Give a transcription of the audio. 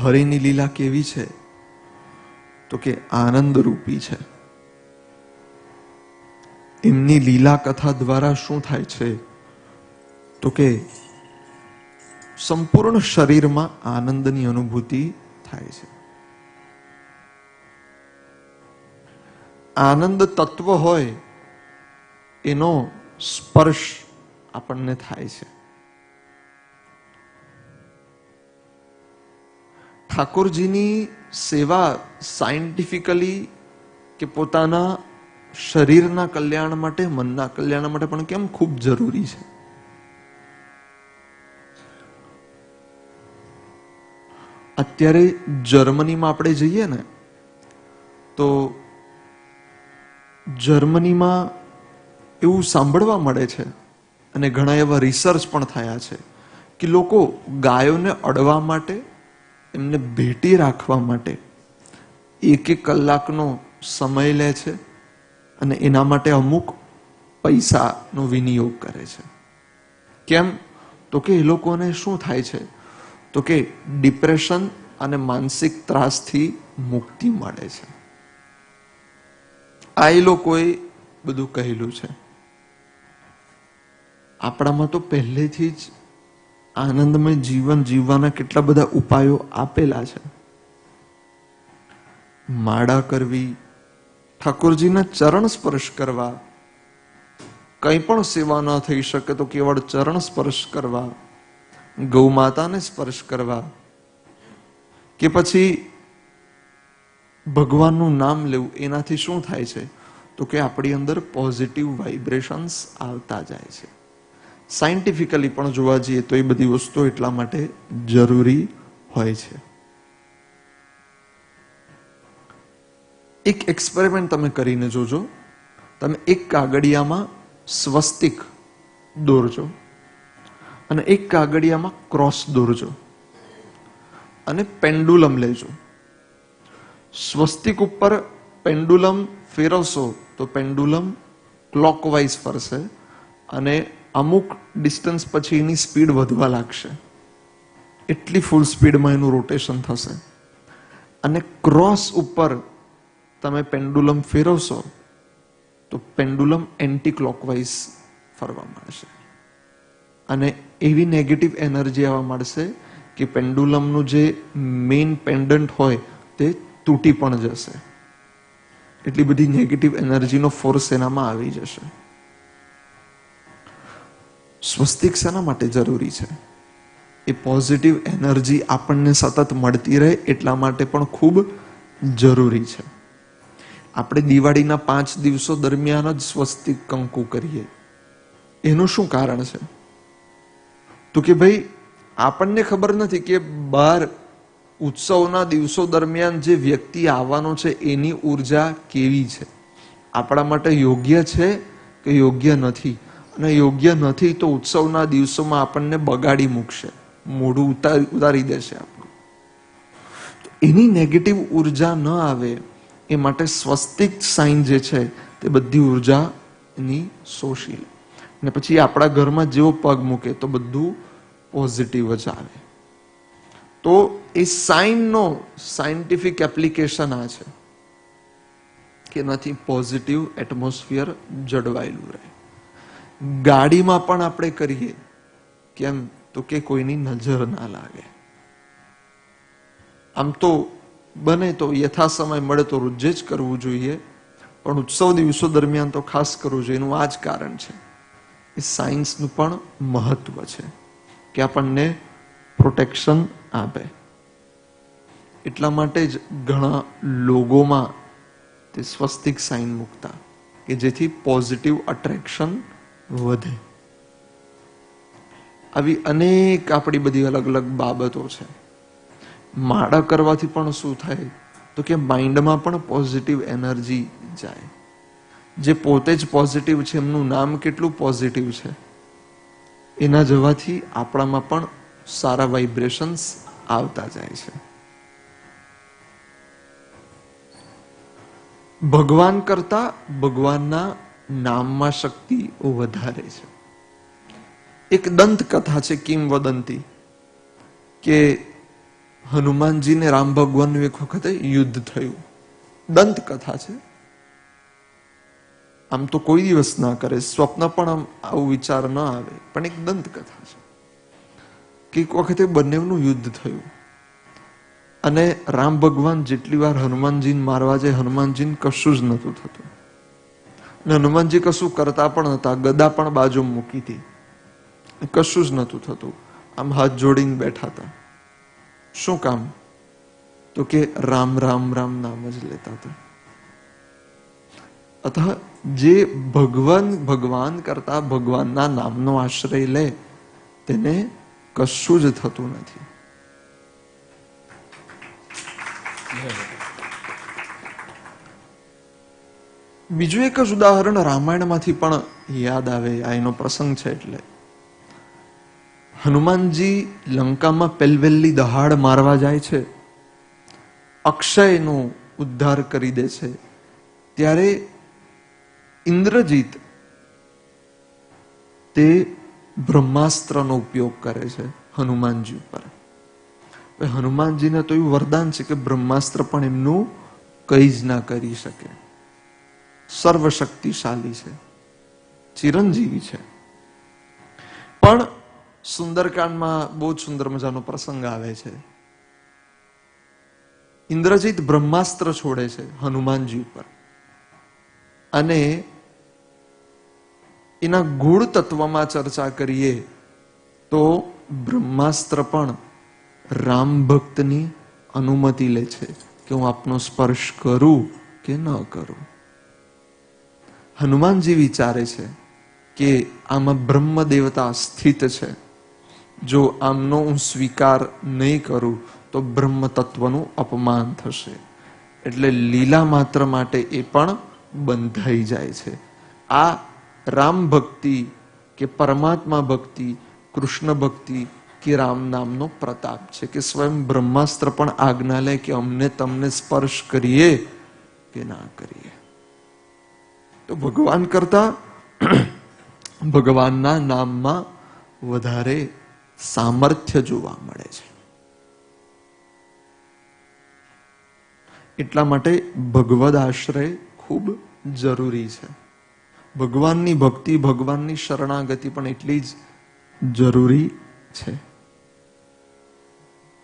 હરિની લીલા કેવી છે? તો કે આનંદરૂપી છે. એમની લીલા કથા દ્વારા શું થાય છે? તો કે સંપૂર્ણ શરીરમાં આનંદની અનુભૂતિ થાય છે. આનંદ તત્વ હોય એનો સ્પર્શ આપણને થાય છે. ઠાકોરજીની સેવા સાયન્ટિફિકલી કે પોતાના શરીરના કલ્યાણ માટે મનના કલ્યાણ માટે પણ કેમ ખૂબ જરૂરી છે અત્યારે જર્મનીમાં આપણે જઈએ ને તો જર્મનીમાં એવું સાંભળવા મળે છે અને ઘણા એવા રિસર્ચ પણ થયા છે કે લોકો ગાયોને અડવા માટે એમને ભેટી રાખવા માટે એક એક કલાકનો સમય લે છે અને એના માટે અમુક પૈસાનો વિનિયોગ કરે છે. કેમ? તો કે એ લોકોને શું થાય છે? તો કે ડિપ્રેશન અને માનસિક ત્રાસથી મુક્તિ મળે છે. આ એ લોકોએ બધું કહેલું છે. આપણામાં તો પહેલેથી જ આનંદમય જીવન જીવવાના કેટલા બધા ઉપાયો આપેલા છે. માળા કરવી, ઠાકોરજીના ચરણ સ્પર્શ કરવા, કંઈ પણ સેવા ન થઈ શકે તો કેવળ ચરણ સ્પર્શ કરવા ગૌ માતાને સ્પર્શ કરવા, કે પછી ભગવાનનું નામ લેવું, એનાથી શું થાય છે? તો કે આપણી અંદર પોઝિટિવ વાઇબ્રેશન્સ આવતા જાય છે. સાયન્ટિફિકલી પણ જોવા જઈએ તો એ બધી વસ્તુઓ એટલા માટે જરૂરી હોય છે. એક એક્સપેરિમેન્ટ તમે કરીને જોજો. તમે એક કાગળિયામાં સ્વસ્તિક દોરજો અને એક કાગળિયામાં ક્રોસ દોરજો અને પેન્ડુલમ લેજો. સ્વસ્તિક ઉપર પેન્ડુલમ ફેરવશો તો પેન્ડુલમ ક્લોકવાઇઝ ફરશે અને અમુક ડિસ્ટન્સ પછી એની સ્પીડ વધવા લાગશે. એટલી ફૂલ સ્પીડમાં એનું રોટેશન થશે. અને ક્રોસ ઉપર તમે પેન્ડુલમ ફેરવશો, તો પેન્ડુલમ એન્ટી ક્લોકવાઇઝ ફરવા મળશે અને એવી નેગેટિવ એનર્જી આવવા મળશે કે પેન્ડુલમનું જે મેઇન પેન્ડન્ટ હોય, તે તૂટી પણ જશે. એટલી બધી નેગેટિવ એનર્જીનો ફોર્સ એનામાં આવી જશે. સ્વસ્તિક શેના માટે જરૂરી છે. એ પોઝિટિવ એનર્જી આપણને સતત મળતી રહે એટલા માટે પણ ખૂબ જરૂરી છે. આપણે દિવાળીના પાંચ દિવસો દરમિયાન જ સ્વસ્તિક કંકુ કરીએ. એનું શું કારણ છે? તો કે ભાઈ, આપણને ખબર નથી કે બહાર ઉત્સવના દિવસો દરમિયાન જે વ્યક્તિ આવવાનો છે એની ઊર્જા કેવી છે? આપણા માટે યોગ્ય છે કે યોગ્ય નથી? અને યોગ્ય નથી તો ઉત્સવના દિવસોમાં આપણને બગાડી મૂકશે. મોઢું ઉતારી ઉતારી દેશે આપણું. એની નેગેટિવ ઊર્જા ન આવે એ માટે સ્વસ્તિક સાઇન જે છે તે બધી ઊર્જા એની શોષી લે. અને પછી આપણા ઘરમાં જેવો પગ મૂકે તો બધું પોઝિટિવ જ આવે. તો એ સાઇનનો સાયન્ટિફિક એપ્લિકેશન આ છે કે નથી પોઝિટિવ એટમોસ્ફિયર જળવાયેલું રહે. ગાડીમાં પણ આપણે કરીએ. કેમ? તો કે કોઈની નજર ના લાગે. આમ તો બને તો યથા સમય મળે તો રોજે જ કરવું જોઈએ. પણ ઉત્સવ દિવસો દરમિયાન તો ખાસ કરવું જોઈએ. એનું આ જ કારણ છે. એ સાયન્સનું પણ મહત્વ છે કે આપણને પ્રોટેક્શન આપે. એટલા માટે જ ઘણા લોગોમાં તે સ્વસ્તિક સાઇન મૂકતા કે જેથી પોઝિટિવ અટ્રેક્શન વધે. આવી અનેક આપણી બધી અલગ અલગ બાબતો છે. માળા કરવાથી પણ શું થાય? તો કે માઇન્ડમાં પણ પોઝિટિવ એનર્જી જાય. જે પોતે જ પોઝિટિવ છે, એમનું નામ કેટલું પોઝિટિવ છે? એના જવાથી આપણામાં પણ સારા વાઇબ્રેશન્સ આવતા જાય છે. ભગવાન કરતા ભગવાનના નામમાં શક્તિ વધારે છે. એક દંત કથા છે કિમ વદંતી કે હનુમાનજી ને રામ ભગવાનનું એક વખતે યુદ્ધ થયું. દંત કથા છે. આમ તો કોઈ દિવસ ના કરે, સ્વપ્ન પણ આમ આવું વિચાર ન આવે, પણ એક દંત કથા છે કે એક વખતે બંનેનું યુદ્ધ થયું. અને રામ ભગવાન જેટલી વાર હનુમાનજીને મારવા જાય, હનુમાનજીને કશું જ નતું થતું. અને હનુમાનજી કશું કરતા પણ હતા ગદા પણ બાજુ મૂકી હતી. કશું જ નહોતું થતું. આમ હાથ જોડીને બેઠા હતા. શું કામ? તો કે રામ રામ રામ નામ જ લેતા હતા. અથવા જે ભગવાન ભગવાન કરતા ભગવાનના નામનો આશ્રય લે, તેને કશું જ થતું નથી. બીજું એક જ ઉદાહરણ રામાયણમાંથી પણ યાદ આવે, આ એનો પ્રસંગ છે એટલે. હનુમાનજી લંકામાં પેલવેલ્લી દહાડ મારવા જાય છે. અક્ષયનો ઉદ્ધાર કરી દે છે. ત્યારે ઇન્દ્રજીત તે બ્રહ્માસ્ત્રનો ઉપયોગ કરે છે હનુમાનજી ઉપર. હનુમાનજીને તો એવું વરદાન છે કે બ્રહ્માસ્ત્ર પણ એમનું કંઈ જ ના કરી શકે. સર્વશક્તિશાળી છે, ચિરંજીવી છે. પણ સુંદરકાંડમાં બહુ જ સુંદર મજાનો પ્રસંગ આવે છે. ઇન્દ્રજીત બ્રહ્માસ્ત્ર છોડે છે હનુમાનજી ઉપર. અને એના ગુણ તત્વમાં ચર્ચા કરીએ તો બ્રહ્માસ્ત્ર પણ રામ ભક્તની અનુમતિ લે છે કે હું આપનો સ્પર્શ કરું કે ન કરું. હનુમાનજી વિચારે છે કે આમાં બ્રહ્મ દેવતા સ્થિત છે, જો આમનો હું સ્વીકાર નહીં કરું, તો બ્રહ્મ તત્વનું અપમાન થશે. એટલે લીલા માત્ર માટે એ પણ બંધાઈ જાય છે. આ રામ ભક્તિ કે પરમાત્મા ભક્તિ, કૃષ્ણ ભક્તિ કે રામ નામનો પ્રતાપ છે કે સ્વયં બ્રહ્માસ્ત્ર પણ આજ્ઞા લે કે અમને તમને સ્પર્શ કરીએ કે ના કરીએ. તો ભગવાન કરતા ભગવાનના નામમાં વધારે સામર્થ્ય જોવા મળે છે. એટલા માટે ભગવદ આશ્રય ખૂબ જરૂરી છે. ભગવાનની ભક્તિ, ભગવાનની શરણાગતિ પણ એટલી જ જરૂરી છે.